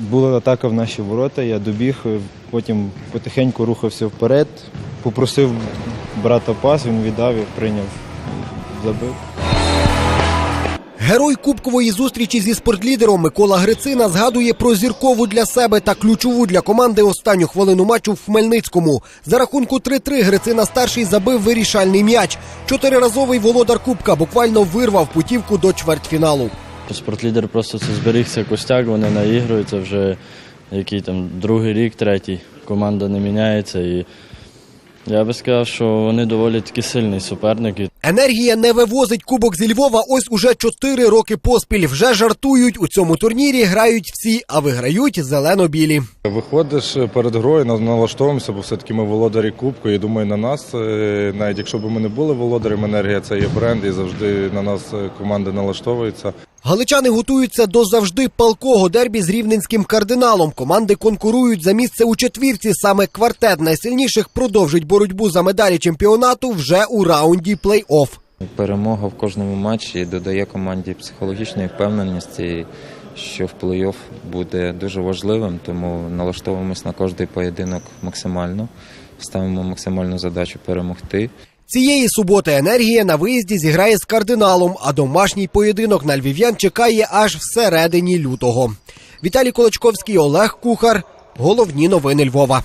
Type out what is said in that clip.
Була атака в наші ворота, я добіг, е, потім потихеньку рухався вперед, попросив брата пас, він віддав і прийняв, забив. Герой кубкової зустрічі зі спортлідером Микола Грицина згадує про зіркову для себе та ключову для команди останню хвилину матчу в Хмельницькому. За рахунку 3-3 Грицина старший забив вирішальний м'яч. Чотириразовий володар Кубка буквально вирвав путівку до чвертьфіналу. Спортлідер просто це зберігся костяк, вони наігруються вже який там другий рік, третій. Команда не міняється. І я би сказав, що вони доволі таки сильний суперник. І Енергія не вивозить кубок зі Львова ось уже чотири роки поспіль. Вже жартують у цьому турнірі. Грають всі, а виграють зелено-білі. Виходиш перед грою, налаштовуємося, бо все-таки ми володарі Кубку. І думаю, на нас, е, навіть якщо б ми не були володарем, енергія це є бренд, і завжди на нас е, команда налаштовується. Галичани готуються до завжди палкого дербі з рівненським кардиналом. Команди конкурують за місце у четвірці. Саме квартет найсильніших продовжить боротьбу за медалі чемпіонату вже у раунді плей-офф. Перемога в кожному матчі додає команді психологічної впевненості, що в плей-офф буде дуже важливим, тому налаштовуємось на кожний поєдинок максимально, ставимо максимальну задачу перемогти. Цієї суботи енергія на виїзді зіграє з кардиналом, а домашній поєдинок на львів'ян чекає аж всередині лютого. Віталій Колочковський, Олег Кухар. Головні новини Львова.